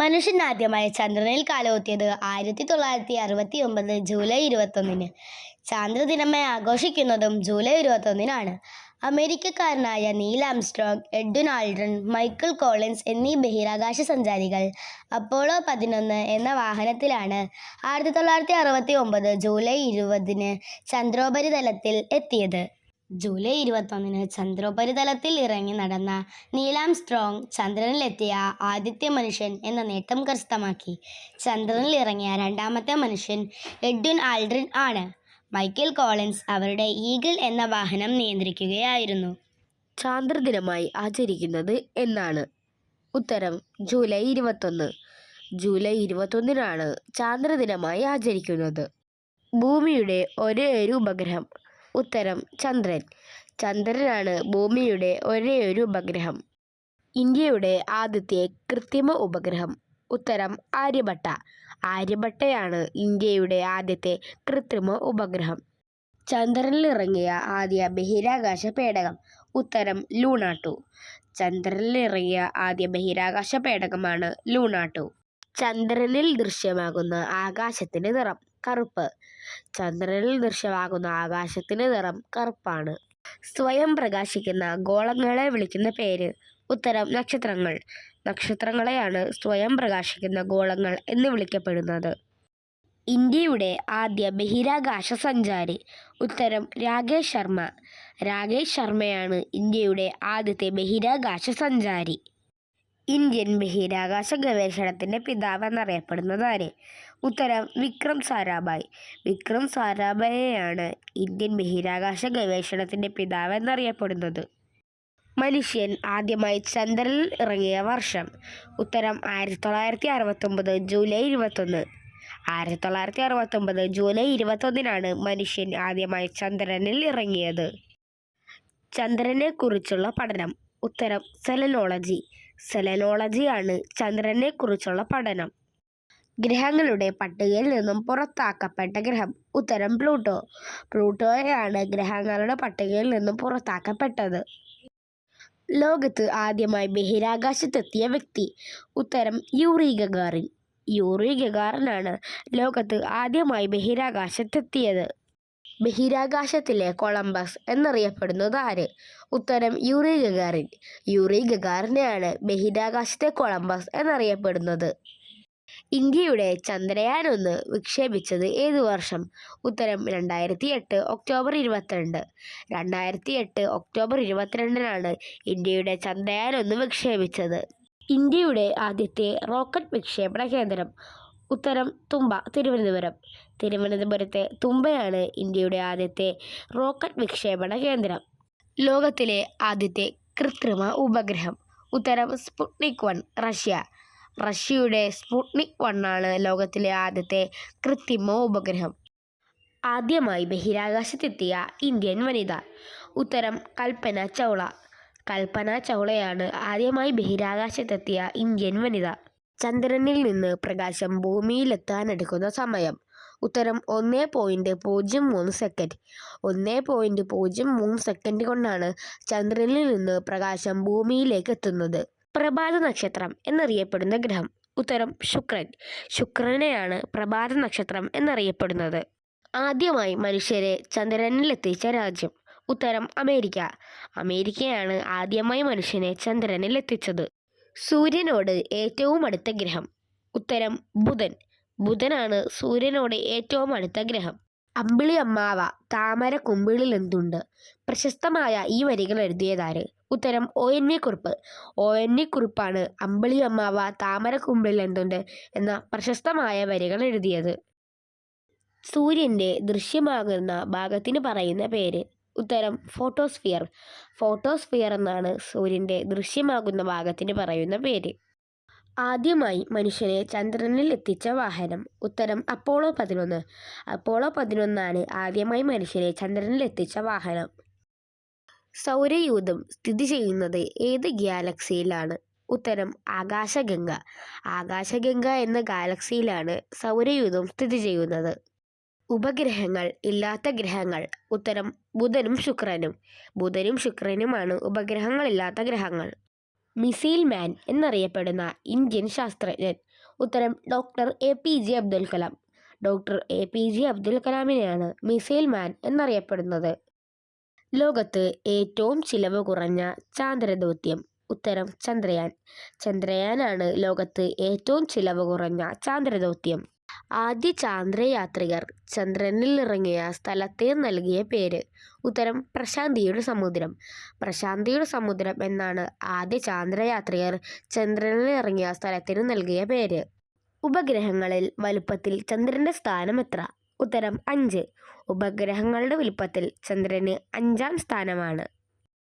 മനുഷ്യൻ ആദ്യമായി ചന്ദ്രനിൽ കാലോത്തിയത് ആയിരത്തി തൊള്ളായിരത്തി അറുപത്തി ഒമ്പത് ജൂലൈ ഇരുപത്തൊന്നിന്. ചാന്ദ്രദിനമായി ആഘോഷിക്കുന്നതും ജൂലൈ ഇരുപത്തൊന്നിനാണ്. അമേരിക്കക്കാരനായ Neil Armstrong Edwin Aldrin Michael Collins എന്നീ ബഹിരാകാശ സഞ്ചാരികൾ അപ്പോളോ പതിനൊന്ന് എന്ന വാഹനത്തിലാണ് ആയിരത്തി തൊള്ളായിരത്തി അറുപത്തി ഒമ്പത് ജൂലൈ ഇരുപതിന് ചന്ദ്രോപരിതലത്തിൽ എത്തിയത്. ജൂലൈ ഇരുപത്തൊന്നിന് ചന്ദ്രോപരിതലത്തിൽ ഇറങ്ങി നടന്ന നീലാം സ്ട്രോങ് ചന്ദ്രനിലെത്തിയ ആദ്യത്തെ മനുഷ്യൻ എന്ന നേട്ടം കരസ്ഥമാക്കി. ചന്ദ്രനിൽ ഇറങ്ങിയ രണ്ടാമത്തെ മനുഷ്യൻ എഡ്വിൻ ആൽഡ്രിൻ ആണ്. മൈക്കൽ കോളിൻസ് അവരുടെ ഈഗിൾ എന്ന വാഹനം നിയന്ത്രിക്കുകയായിരുന്നു. ചാന്ദ്രദിനമായി ആചരിക്കുന്നത് എന്നാണ്. ഉത്തരം ജൂലൈ ഇരുപത്തൊന്ന്. ജൂലൈ ഇരുപത്തൊന്നിനാണ് ചാന്ദ്രദിനമായി ആചരിക്കുന്നത്. ഭൂമിയുടെ ഒരേ ഒരു ഉപഗ്രഹം ഉത്തരം ചന്ദ്രൻ. ചന്ദ്രനാണ് ഭൂമിയുടെ ഒരേയൊരു ഒരു ഉപഗ്രഹം. ഇന്ത്യയുടെ ആദ്യത്തെ കൃത്രിമ ഉപഗ്രഹം. ഉത്തരം ആര്യഭട്ട. ആര്യഭട്ടയാണ് ഇന്ത്യയുടെ ആദ്യത്തെ കൃത്രിമ ഉപഗ്രഹം. ചന്ദ്രനിൽ ഇറങ്ങിയ ആദ്യ ബഹിരാകാശ പേടകം. ഉത്തരം ലൂണാട്ടു. ചന്ദ്രനിൽ ഇറങ്ങിയ ആദ്യ ബഹിരാകാശ പേടകമാണ് ലൂണാട്ടു. ചന്ദ്രനിൽ ദൃശ്യമാകുന്ന ആകാശത്തിന് നിറം. കറുപ്പ്. ചന്ദ്രനിൽ ദൃശ്യമാകുന്ന ആകാശത്തിന് നിറം കറുപ്പാണ്. സ്വയം പ്രകാശിക്കുന്ന ഗോളങ്ങളെ വിളിക്കുന്ന പേര്. ഉത്തരം നക്ഷത്രങ്ങൾ. നക്ഷത്രങ്ങളെയാണ് സ്വയം പ്രകാശിക്കുന്ന ഗോളങ്ങൾ എന്ന് വിളിക്കപ്പെടുന്നത്. ഇന്ത്യയുടെ ആദ്യ ബഹിരാകാശ സഞ്ചാരി. ഉത്തരം രാകേഷ് ശർമ്മ. രാകേഷ് ശർമ്മയാണ് ഇന്ത്യയുടെ ആദ്യത്തെ ബഹിരാകാശ സഞ്ചാരി. ഇന്ത്യൻ ബഹിരാകാശ ഗവേഷണത്തിന്റെ പിതാവ് എന്നറിയപ്പെടുന്നത് ആര് ഉത്തരം വിക്രം സാരാഭായ്. വിക്രം സാരാഭായെയാണ് ഇന്ത്യൻ ബഹിരാകാശ ഗവേഷണത്തിന്റെ പിതാവ് എന്നറിയപ്പെടുന്നത് മനുഷ്യൻ ആദ്യമായി ചന്ദ്രനിൽ ഇറങ്ങിയ വർഷം. ഉത്തരം ആയിരത്തി തൊള്ളായിരത്തി അറുപത്തൊമ്പത് ജൂലൈ ഇരുപത്തൊന്ന്. ആയിരത്തി തൊള്ളായിരത്തി അറുപത്തൊമ്പത് ജൂലൈ ഇരുപത്തൊന്നിനാണ് മനുഷ്യൻ ആദ്യമായി ചന്ദ്രനിൽ ഇറങ്ങിയത്. ചന്ദ്രനെക്കുറിച്ചുള്ള പഠനം. ഉത്തരം സെലനോളജി സെലനോളജിയാണ് ചന്ദ്രനെക്കുറിച്ചുള്ള പഠനം. ഗ്രഹങ്ങളുടെ പട്ടികയിൽ നിന്നും പുറത്താക്കപ്പെട്ട ഗ്രഹം. ഉത്തരം പ്ലൂട്ടോ. പ്ലൂട്ടോയാണ് ഗ്രഹങ്ങളുടെ പട്ടികയിൽ നിന്നും പുറത്താക്കപ്പെട്ടത്. ലോകത്ത് ആദ്യമായി ബഹിരാകാശത്തെത്തിയ വ്യക്തി. ഉത്തരം യൂറി ഗഗാറിൻ യൂറി ഗഗാറിനാണ് ലോകത്ത് ആദ്യമായി ബഹിരാകാശത്തെത്തിയത്. ബഹിരാകാശത്തിലെ കൊളംബസ് എന്നറിയപ്പെടുന്നത് ആര്? ഉത്തരം യൂറി ഗഗാറിൻ. യൂറി ഗഗാറിനെയാണ് ബഹിരാകാശത്തെ കൊളംബസ് എന്നറിയപ്പെടുന്നത്. ഇന്ത്യയുടെ ചന്ദ്രയാൻ ഒന്ന് വിക്ഷേപിച്ചത് ഏത് വർഷം? ഉത്തരം രണ്ടായിരത്തി എട്ട് ഒക്ടോബർ ഇരുപത്തിരണ്ട്. രണ്ടായിരത്തി എട്ട് ഒക്ടോബർ ഇരുപത്തിരണ്ടിനാണ് ഇന്ത്യയുടെ ചന്ദ്രയാൻ ഒന്ന് വിക്ഷേപിച്ചത്. ഇന്ത്യയുടെ ആദ്യത്തെ റോക്കറ്റ് വിക്ഷേപണ കേന്ദ്രം ഉത്തരം തുമ്പ തിരുവനന്തപുരം. തിരുവനന്തപുരത്തെ തുമ്പയാണ് ഇന്ത്യയുടെ ആദ്യത്തെ റോക്കറ്റ് വിക്ഷേപണ കേന്ദ്രം. ലോകത്തിലെ ആദ്യത്തെ കൃത്രിമ ഉപഗ്രഹം. ഉത്തരം സ്പുട്നിക് വൺ റഷ്യ. റഷ്യയുടെ സ്പുട്നിക് വണ്ണാണ് ലോകത്തിലെ ആദ്യത്തെ കൃത്രിമ ഉപഗ്രഹം. ആദ്യമായി ബഹിരാകാശത്തെത്തിയ ഇന്ത്യൻ വനിത. ഉത്തരം കൽപ്പന ചൗള. കൽപ്പന ചൗളയാണ് ആദ്യമായി ബഹിരാകാശത്തെത്തിയ ഇന്ത്യൻ വനിത. ചന്ദ്രനിൽ നിന്ന് പ്രകാശം ഭൂമിയിലെത്താനെടുക്കുന്ന സമയം. ഉത്തരം ഒന്ന് പോയിന്റ് പൂജ്യം മൂന്ന് സെക്കൻഡ് ഒന്ന് പോയിന്റ് പൂജ്യം മൂന്ന് സെക്കൻഡ് കൊണ്ടാണ് ചന്ദ്രനിൽ നിന്ന് പ്രകാശം ഭൂമിയിലേക്ക് എത്തുന്നത്. പ്രഭാത നക്ഷത്രം എന്നറിയപ്പെടുന്ന ഗ്രഹം. ഉത്തരം ശുക്രൻ. ശുക്രനെയാണ് പ്രഭാത നക്ഷത്രം എന്നറിയപ്പെടുന്നത്. ആദ്യമായി മനുഷ്യരെ ചന്ദ്രനിൽ എത്തിച്ച രാജ്യം. ഉത്തരം അമേരിക്ക. അമേരിക്കയാണ് ആദ്യമായി മനുഷ്യനെ ചന്ദ്രനിൽ എത്തിച്ചത്. സൂര്യനോട് ഏറ്റവും അടുത്ത ഗ്രഹം. ഉത്തരം ബുധൻ. ബുധനാണ് സൂര്യനോട് ഏറ്റവും അടുത്ത ഗ്രഹം. അമ്പിളി അമ്മാവ താമര കുമ്പിളിൽ എന്തുണ്ട് പ്രശസ്തമായ ഈ വരികൾ എഴുതിയതാര്? ഉത്തരം O N V Kurup O N V കുറിപ്പാണ് അമ്പിളി അമ്മാവ താമര കുമ്പിളിൽ എന്തുണ്ട് എന്ന പ്രശസ്തമായ വരികൾ എഴുതിയത്. സൂര്യന്റെ ദൃശ്യമാകുന്ന ഭാഗത്തിന് പറയുന്ന പേര്. ഉത്തരം ഫോട്ടോസ്ഫിയർ. ഫോട്ടോസ്ഫിയർ എന്നാണ് സൂര്യന്റെ ദൃശ്യമാകുന്ന ഭാഗത്തിന് പറയുന്ന പേര്. ആദ്യമായി മനുഷ്യനെ ചന്ദ്രനിൽ എത്തിച്ച വാഹനം. ഉത്തരം അപ്പോളോ പതിനൊന്ന്. അപ്പോളോ പതിനൊന്നാണ് ആദ്യമായി മനുഷ്യനെ ചന്ദ്രനിൽ എത്തിച്ച വാഹനം. സൗരയൂഥം സ്ഥിതി ചെയ്യുന്നത് ഏത് ഗാലക്സിയിലാണ്? ഉത്തരം ആകാശഗംഗ. ആകാശഗംഗ എന്ന ഗാലക്സിയിലാണ് സൗരയൂഥം സ്ഥിതി ചെയ്യുന്നത്. ഉപഗ്രഹങ്ങൾ ഇല്ലാത്ത ഗ്രഹങ്ങൾ. ഉത്തരം ബുധനും ശുക്രനും. ബുധനും ശുക്രനുമാണ് ഉപഗ്രഹങ്ങളില്ലാത്ത ഗ്രഹങ്ങൾ. മിസൈൽ മാൻ എന്നറിയപ്പെടുന്ന ഇന്ത്യൻ ശാസ്ത്രജ്ഞൻ. ഉത്തരം doctor A P J Abdul Kalam. Doctor A P J Abdul കലാമിനെയാണ് missile man എന്നറിയപ്പെടുന്നത്. ലോകത്ത് ഏറ്റവും ചിലവ് കുറഞ്ഞ ചാന്ദ്രദൗത്യം. ഉത്തരം ചന്ദ്രയാൻ. ചന്ദ്രയാനാണ് ലോകത്ത് ഏറ്റവും ചിലവ് കുറഞ്ഞ ചാന്ദ്രദൗത്യം. ആദ്യ ചാന്ദ്രയാത്രികർ ചന്ദ്രനിൽ ഇറങ്ങിയ സ്ഥലത്തെ നൽകിയ പേര്. ഉത്തരം പ്രശാന്തിയുടെ സമുദ്രം. പ്രശാന്തിയുടെ സമുദ്രം എന്നാണ് ആദ്യ ചാന്ദ്രയാത്രികർ ചന്ദ്രനിൽ ഇറങ്ങിയ സ്ഥലത്തിന് നൽകിയ പേര്. ഉപഗ്രഹങ്ങളിൽ വലുപ്പത്തിൽ ചന്ദ്രന്റെ സ്ഥാനം എത്ര? ഉത്തരം അഞ്ച്. ഉപഗ്രഹങ്ങളുടെ വലുപ്പത്തിൽ ചന്ദ്രന് അഞ്ചാം സ്ഥാനമാണ്.